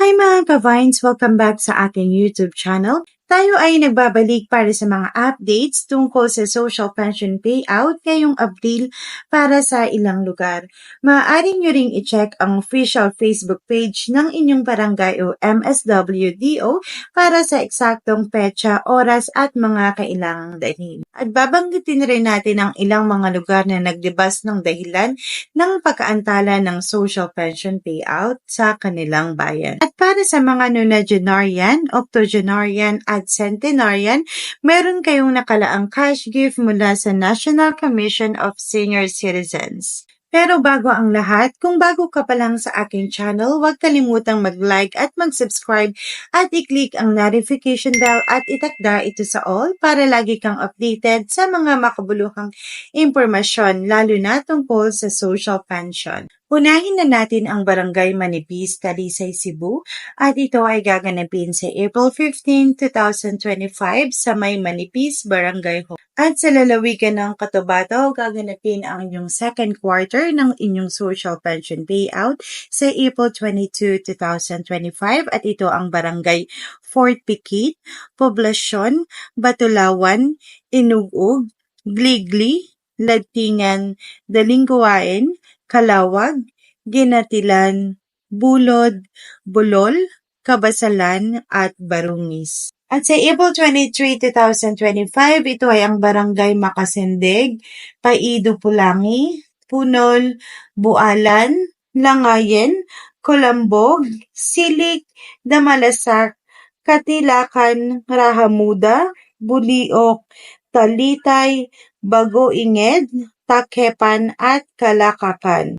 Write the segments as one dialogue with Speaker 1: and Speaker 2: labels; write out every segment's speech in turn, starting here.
Speaker 1: Hi mga ka-Vines! Welcome back sa aking YouTube channel. Tayo ay nagbabalik para sa mga updates tungkol sa social pension payout ngayong Abril para sa ilang lugar. Maaari nyo ring i-check ang official Facebook page ng inyong barangay o MSWDO para sa eksaktong petsa, oras at mga kailangang dalhin. At babanggitin rin natin ang ilang mga lugar na nagdibas ng dahilan ng pagkaantala ng social pension payout sa kanilang bayan. At para sa mga nonagenarian, octogenarian at centenarian, meron kayong nakalaang cash gift mula sa National Commission of Senior Citizens. Pero bago ang lahat, kung bago ka pa lang sa aking channel, huwag kalimutang mag-like at mag-subscribe at i-click ang notification bell at itakda ito sa all para lagi kang updated sa mga makabuluhang impormasyon lalo na tungkol sa social pension. Unahin na natin ang Barangay Manipis, Talisay, Cebu at ito ay gaganapin sa April 15, 2025 sa May Manipis, Barangay Hall. At sa lalawigan ng Cotabato, gaganapin ang inyong second quarter ng inyong social pension payout sa April 22, 2025 at ito ang Barangay Fort Piquet, Poblasyon, Batulawan, Inugug, Gligli, Ladtingan, Dalingguain, Kalawag, Ginatilan, Bulod, Bulol, Kabasalan at Barungis. At sa April 23, 2025, ito ay ang Barangay Makasendig, Paido Pulangi, Punol, Bualan, Langayen, Kolambog, Silik, Damalasak, Katilakan, Rahamuda, Buliok, Talitay, Bagoinged, Takepan at Kalakapan.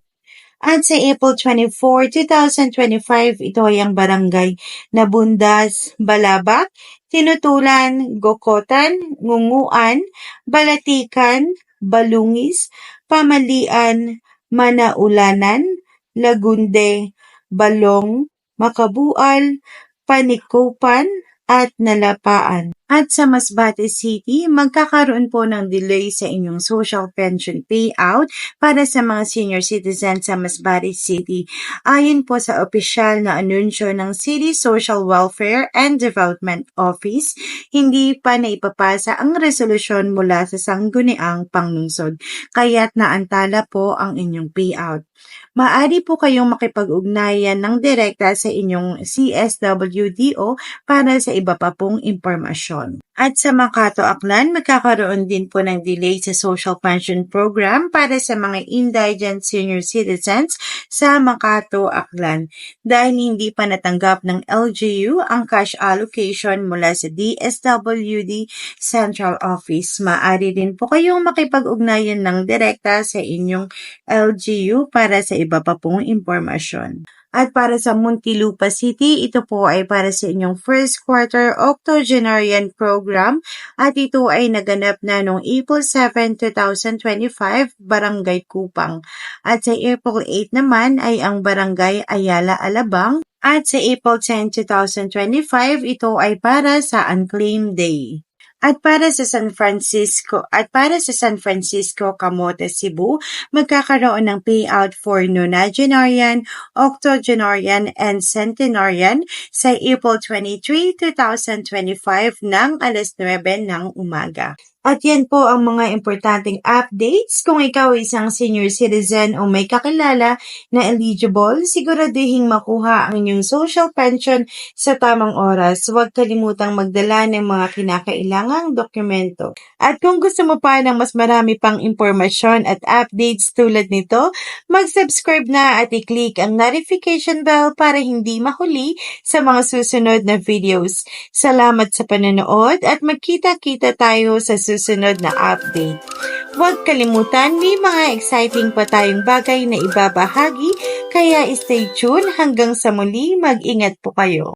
Speaker 1: At sa April 24, 2025, ito ay ang barangay na Bundas, Balabak, Tinutulan, Gokotan, Ngunguan, Balatikan, Balungis, Pamalian, Manaulanan, Lagunde, Balong, Makabual, Panikupan, at Nalapaan. At sa Masbate City, magkakaroon po ng delay sa inyong social pension payout para sa mga senior citizens sa Masbate City. Ayon po sa opisyal na anunsyo ng City Social Welfare and Development Office, hindi pa naipapasa ang resolusyon mula sa sangguniang panglungsod, kaya't naantala po ang inyong payout. Maaari po kayong makipag-ugnayan ng direkta sa inyong CSWDO para sa iba pa pong impormasyon. one. At sa Makato Aklan, magkakaroon din po ng delay sa social pension program para sa mga indigent senior citizens sa Makato Aklan dahil hindi pa natanggap ng LGU ang cash allocation mula sa DSWD Central Office. Maaari din po kayong makipag-ugnayan ng direkta sa inyong LGU para sa iba pa pong impormasyon. At para sa Muntinlupa City, ito po ay para sa inyong first quarter octogenarian program at ito ay naganap na noong April 7, 2025, Barangay Kupang. At sa April 8 naman ay ang Barangay Ayala Alabang at sa April 10, 2025, ito ay para sa Unclaimed Day. At para sa San Francisco at para sa San Francisco Camotes Cebu, magkakaroon ng payout for nonagenarian, octogenarian, and centenarian sa April 23, 2025 ng alas 9 ng umaga. At yan po ang mga importanteng updates. Kung ikaw ay isang senior citizen o may kakilala na eligible, siguraduhin makuha ang inyong social pension sa tamang oras. Huwag kalimutang magdala ng mga kinakailangang dokumento. At kung gusto mo pa ng mas marami pang impormasyon at updates tulad nito, mag-subscribe na at i-click ang notification bell para hindi mahuli sa mga susunod na videos. Salamat sa panonood at magkita-kita tayo sa susunod na update. Huwag kalimutan, may mga exciting pa tayong bagay na ibabahagi, kaya stay tuned hanggang sa muli, mag-ingat po kayo.